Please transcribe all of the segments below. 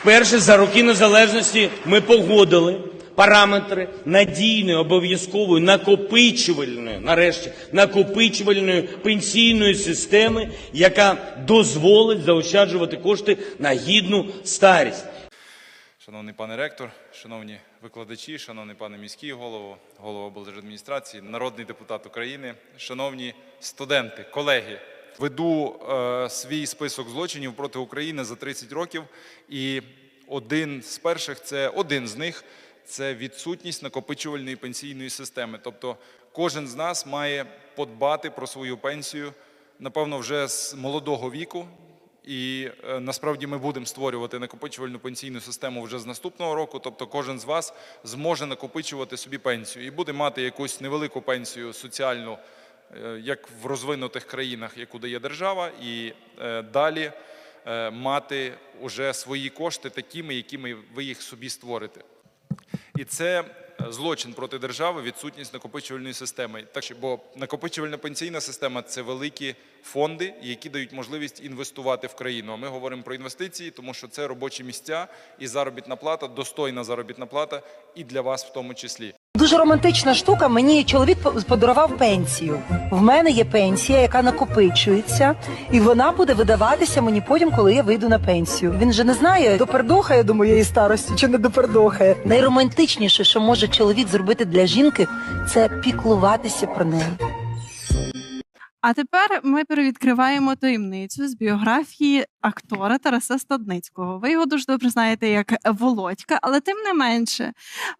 Вперше за роки незалежності ми погодили параметри надійної, обов'язкової, накопичувальної, нарешті, накопичувальної пенсійної системи, яка дозволить заощаджувати кошти на гідну старість. Шановний пане ректор, шановні викладачі, шановний пане міський голово, голова облдержадміністрації, народний депутат України, шановні студенти, колеги. Веду е, свій список злочинів проти України за 30 років, і один з перших це один з них це відсутність накопичувальної пенсійної системи. Тобто, кожен з нас має подбати про свою пенсію, напевно, вже з молодого віку. І е, насправді ми будемо створювати накопичувальну пенсійну систему вже з наступного року. Тобто, кожен з вас зможе накопичувати собі пенсію і буде мати якусь невелику пенсію соціальну, як в розвинутих країнах, яку дає держава, і е, далі е, мати уже свої кошти такими, якими ви їх собі створите. І це е, злочин проти держави, відсутність накопичувальної системи. Так бо накопичувальна пенсійна система це великі фонди, які дають можливість інвестувати в країну. А ми говоримо про інвестиції, тому що це робочі місця і заробітна плата, достойна заробітна плата, і для вас в тому числі. Дуже романтична штука. Мені чоловік по- подарував пенсію. В мене є пенсія, яка накопичується, і вона буде видаватися мені потім, коли я вийду на пенсію. Він же не знає, допердохає до моєї старості чи не допердохає. Найромантичніше, що може чоловік зробити для жінки, це піклуватися про неї. А тепер ми перевідкриваємо таємницю з біографії актора Тараса Стадницького. Ви його дуже добре знаєте як Володька, але тим не менше,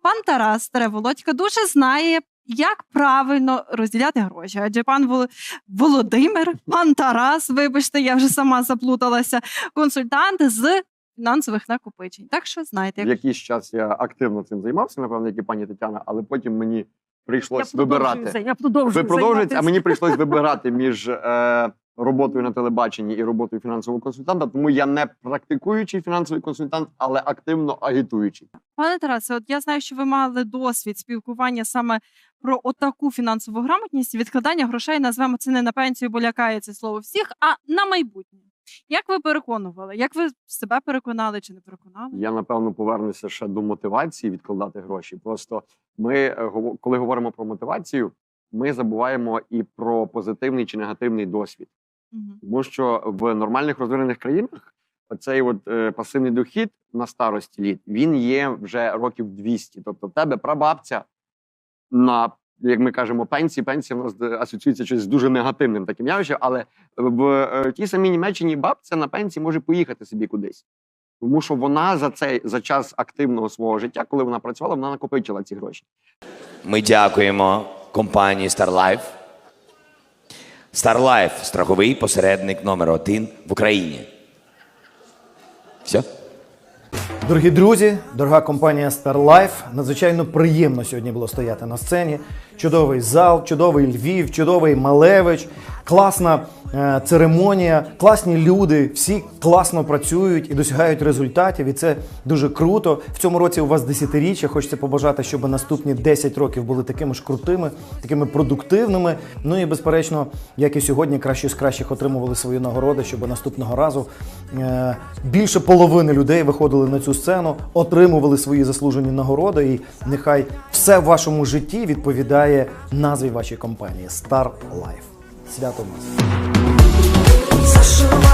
пан Тарас Старе Володька дуже знає. Як правильно розділяти гроші? Адже пан Вол- Володимир, пан Тарас, вибачте, я вже сама заплуталася, консультант з фінансових накопичень. Так що знаєте, як якийсь час я активно цим займався, напевно, як і пані Тетяна, але потім мені прийшлось вибирати. Я продовжую Ви продовжуєте, а мені прийшлось вибирати між е, роботою на телебаченні і роботою фінансового консультанта. Тому я не практикуючий фінансовий консультант, але активно агітуючий. Пане Тарасе, от я знаю, що ви мали досвід спілкування саме про отаку фінансову грамотність, відкладання грошей, назвемо це не на пенсію, бо лякає це слово всіх, а на майбутнє. Як ви переконували? Як ви себе переконали чи не переконали? Я напевно повернуся ще до мотивації відкладати гроші. Просто ми, е, коли говоримо про мотивацію, ми забуваємо і про позитивний чи негативний досвід. Мгм. Тому що в нормальних розвинених країнах цей от е, пасивний дохід на старості літ він є вже років 200. Тобто, в тебе прабабця на як ми кажемо, пенсії. Пенсія в нас е, асоціюється щось з дуже негативним таким явищем, але в е, тій самій Німеччині бабця на пенсії може поїхати собі кудись. Тому що вона за цей за час активного свого життя, коли вона працювала, вона накопичила ці гроші. Ми дякуємо компанії StarLife. StarLife – страховий посередник номер один в Україні. Все? Дорогі друзі, дорога компанія StarLife, надзвичайно приємно сьогодні було стояти на сцені. Чудовий зал, чудовий Львів, чудовий Малевич, класна е, церемонія, класні люди, всі класно працюють і досягають результатів. І це дуже круто. В цьому році у вас десятиріччя. Хочеться побажати, щоб наступні 10 років були такими ж крутими, такими продуктивними. Ну і безперечно, як і сьогодні, кращі з кращих отримували свої нагороди, щоб наступного разу е, більше половини людей виходили на цю сцену, отримували свої заслужені нагороди, і нехай все в вашому житті відповідає назві вашої компанії Star Life. Свято в нас. Зашивай